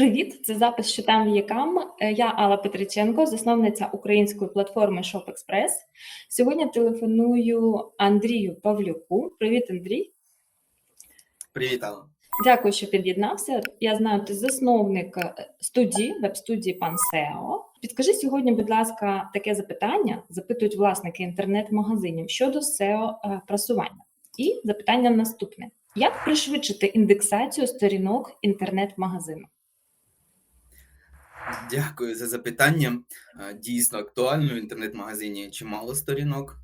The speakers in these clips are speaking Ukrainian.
Привіт, це запис що там в'якам. Е, Я Алла Петриченко, засновниця української платформи ShopExpress. Сьогодні телефоную Андрію Павлюку. Привіт, Андрій. Привіт, Алла. Дякую, що під'єднався. Я знаю, ти засновник е, студії, веб-студії Пансео. Підкажи сьогодні, будь ласка, таке запитання. Запитують власники інтернет-магазинів щодо SEO е, просування. І запитання наступне: як пришвидшити індексацію сторінок інтернет-магазину? Дякую за запитання. Е, Дійсно актуально в інтернет-магазині чимало сторінок.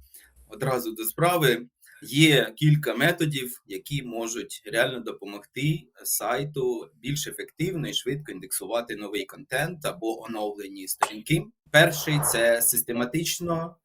Одразу до справи. Є кілька методів, які можуть реально допомогти сайту більш ефективно і швидко індексувати новий контент або оновлені сторінки. Перший це систематично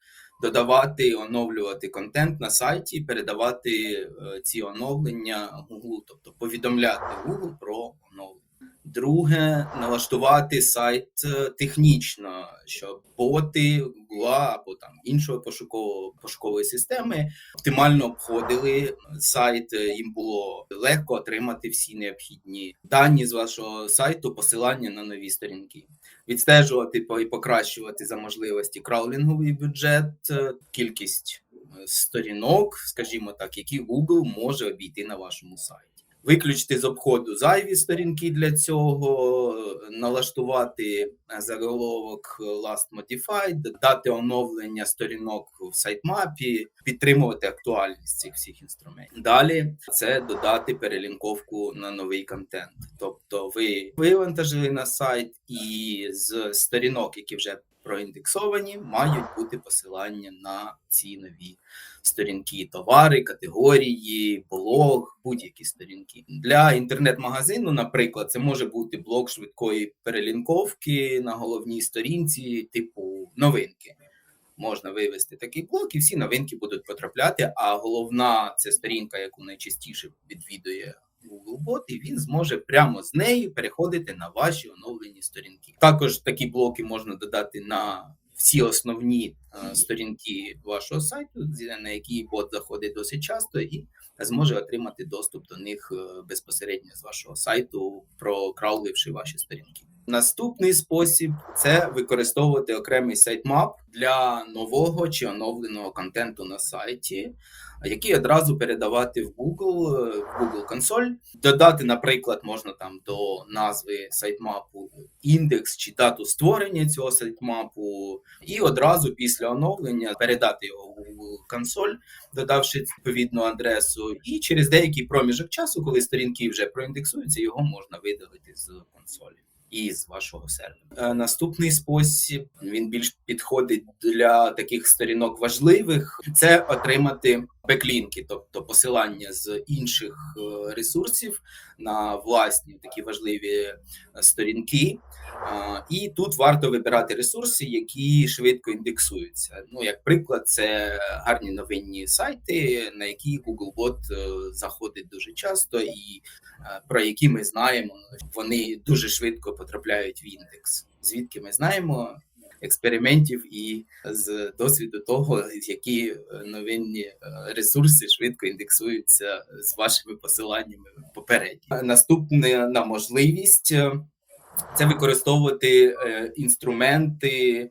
додавати, оновлювати контент на сайті, передавати е, ці оновлення Google, тобто повідомляти Google про оновлення. Друге, налаштувати сайт е, технічно, щоб боти Google або там іншої пошукової пошукової системи оптимально обходили сайт. е, Їм було легко отримати всі необхідні дані з вашого сайту, посилання на нові сторінки, відстежувати і покращувати за можливості краулінговий бюджет, е, кількість сторінок, скажімо так, які Google може обійти на вашому сайті. Виключити з обходу зайві сторінки для цього, налаштувати заголовок Last Modified, дати оновлення сторінок в сайтмапі, підтримувати актуальність цих всіх інструментів. Далі це додати перелінковку на новий контент. Тобто ви вивантажили на сайт, і з сторінок, які вже проіндексовані, мають бути посилання на ці нові сторінки, товари, категорії, блог, будь-які сторінки. Для інтернет-магазину, наприклад, це може бути блок швидкої перелінковки на головній сторінці, типу новинки. Можна вивести такий блок, і всі новинки будуть потрапляти. А головна це сторінка, яку найчастіше відвідує Googlebot, і він зможе прямо з неї переходити на ваші оновлені сторінки. Також такі блоки можна додати на всі основні е, сторінки вашого сайту, на які бот заходить досить часто, і зможе отримати доступ до них е, безпосередньо з вашого сайту, прокрауливши ваші сторінки. Наступний спосіб це використовувати окремий сайтмап для нового чи оновленого контенту на сайті, який одразу передавати в Google, е, в Google консоль. Додати, наприклад, можна там до назви сайтмапу індекс чи дату створення цього сайтмапу, і одразу після оновлення передати його в Google консоль, додавши відповідну адресу, і через деякий проміжок часу, коли сторінки вже проіндексуються, його можна видалити з консолі. І з вашого сервера. Е, Наступний спосіб він більш підходить для таких сторінок важливих. Це отримати беклінки, тобто посилання з інших е, ресурсів на власні такі важливі е, сторінки. І тут варто вибирати ресурси, які швидко індексуються. Ну, як приклад, це гарні новинні сайти, на які Googlebot заходить дуже часто, і про які ми знаємо, вони дуже швидко потрапляють в індекс. Звідки ми знаємо експериментів і з досвіду того, які е, новинні е, ресурси швидко індексуються з вашими посиланнями попередні. Наступна на можливість е, це використовувати е, інструменти е,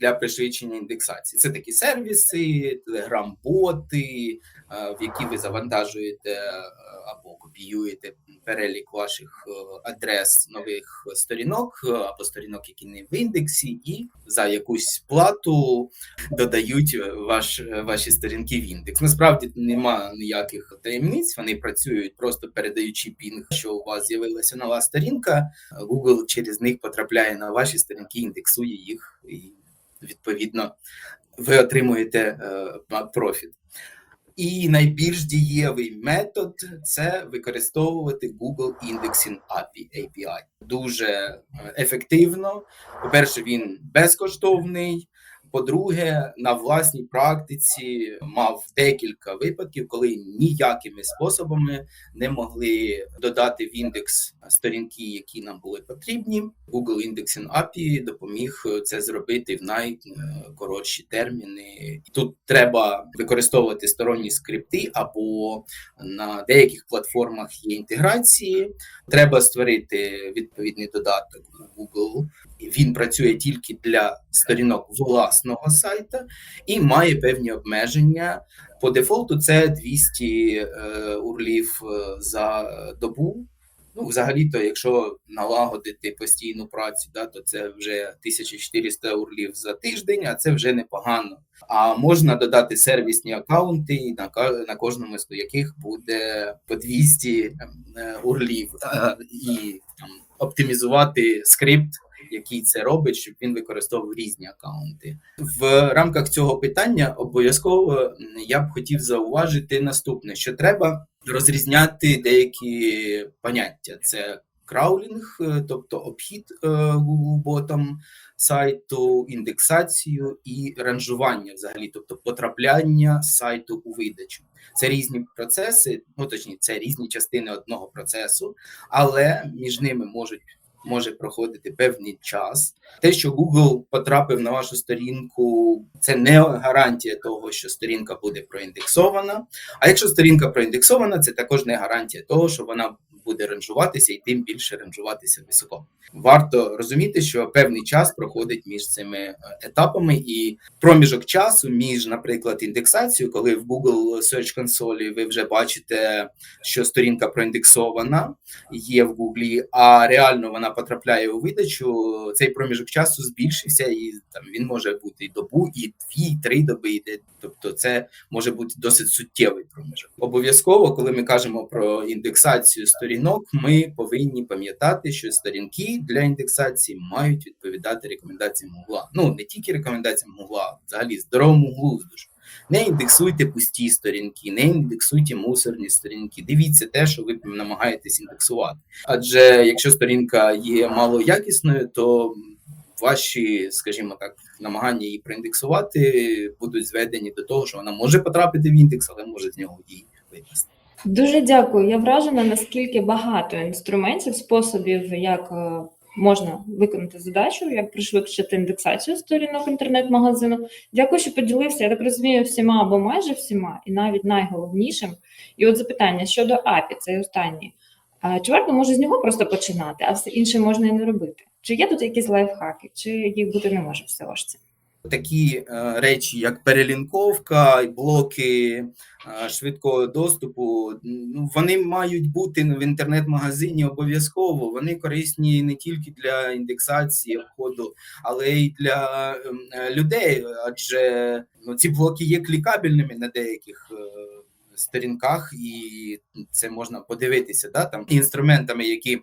для пришвидшення індексації. Це такі сервіси, телеграм-боти, е, в які ви завантажуєте е, або копіюєте перелік ваших е, адрес нових сторінок е, або сторінок, які не в індексі, і за якусь плату додають е, ваш, е, ваші сторінки в індекс. Насправді немає ніяких таємниць. Вони працюють просто передаючи пінг, що у вас з'явилася нова сторінка. Google через них потрапляє на ваші сторінки, індексує їх, і відповідно ви отримуєте е, профіт. І найбільш дієвий метод це використовувати Google Indexing API. API. Дуже е, ефективно. По-перше, він безкоштовний. По-друге, на власній практиці мав декілька випадків, коли ніякими способами не могли додати в індекс сторінки, які нам були потрібні. Google Indexing API допоміг це зробити в найкоротші терміни. Тут треба використовувати сторонні скрипти, або на деяких платформах є інтеграції. Треба створити відповідний додаток Google. Він працює тільки для сторінок власного сайта і має певні обмеження. По дефолту це 200 е, урлів е, за добу. Ну, взагалі-то, якщо налагодити постійну працю, да, то це вже 1400 урлів за тиждень, а це вже непогано. А можна додати сервісні акаунти, на, на кожному з яких буде по 200 е, урлів, і там, оптимізувати скрипт, який це робить, щоб він використовував різні акаунти. В рамках цього питання обов'язково я б хотів зауважити наступне: що треба розрізняти деякі поняття: це краулінг, е, тобто обхід е, Google ботом сайту, індексацію і ранжування, взагалі, тобто потрапляння сайту у видачу. Це різні процеси, ну точніше, це різні частини одного процесу, але між ними можуть може проходити певний час. Те, що Google потрапив на вашу сторінку, це не гарантія того, що сторінка буде проіндексована. А якщо сторінка проіндексована, це також не гарантія того, що вона буде ранжуватися і тим більше ранжуватися високо. Варто розуміти, що певний час проходить між цими е, етапами, і проміжок часу між, наприклад, індексацією, коли в Google Search Console ви вже бачите, що сторінка проіндексована, є в Google, а реально вона потрапляє у видачу. Цей проміжок часу збільшився, і там він може бути і добу, і дві, і три доби йде. Тобто, це може бути досить суттєвий проміжок. Обов'язково, коли ми кажемо про індексацію сторінок, ми повинні пам'ятати, що сторінки для індексації мають відповідати рекомендаціям Гугла. Ну не тільки рекомендаціям Гугла, а взагалі здоровому глузду. Не індексуйте пусті сторінки, не індексуйте мусорні сторінки. Дивіться те, що ви намагаєтесь індексувати. Адже якщо сторінка є малоякісною, то ваші, скажімо так, намагання її проіндексувати будуть зведені до того, що вона може потрапити в індекс, але може з нього і випасти. Дуже дякую. Я вражена, наскільки багато інструментів, способів, як е, можна виконати задачу, як пришвидшити індексацію сторінок інтернет-магазину. Дякую, що поділився. Я так розумію, всіма або майже всіма, і навіть найголовнішим. І от запитання щодо API, це останнє. Чи варто може з нього просто починати, а все інше можна і не робити? Чи є тут якісь лайфхаки, чи їх бути не може всього ж це? Такі е, речі, як перелінковка, блоки е, швидкого доступу, ну вони мають бути в інтернет-магазині обов'язково. Вони корисні не тільки для індексації входу, але й для ем, е, людей. Адже ну, ці блоки є клікабельними на деяких. е, Сторінках, і це можна подивитися, да, там інструментами, які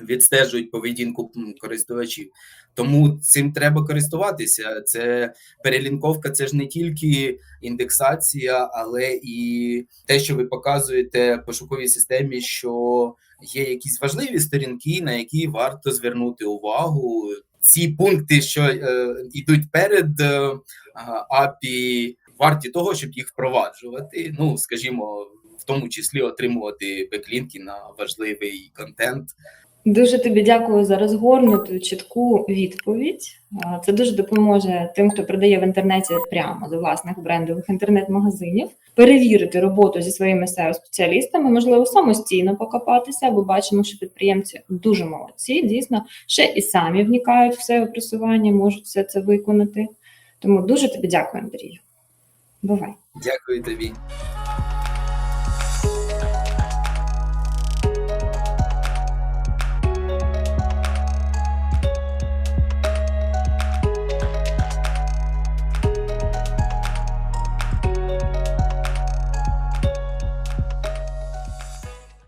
відстежують поведінку користувачів. Тому цим треба користуватися. Це перелінковка, це ж не тільки індексація, але і те, що ви показуєте пошуковій системі, що є якісь важливі сторінки, на які варто звернути увагу. Ці пункти, що е, йдуть перед е, API, варті того, щоб їх впроваджувати. Ну, скажімо, в тому числі отримувати беклінки на важливий контент. Дуже тобі дякую за розгорнуту чітку відповідь. Це дуже допоможе тим, хто продає в інтернеті прямо до власних брендових інтернет-магазинів, перевірити роботу зі своїми seo спеціалістами, можливо, самостійно покопатися, бо бачимо, що підприємці дуже молодці, дійсно ще і самі вникають в SEO просування, можуть все це виконати. Тому дуже тобі дякую, Андрію. Бувай. Дякую тобі.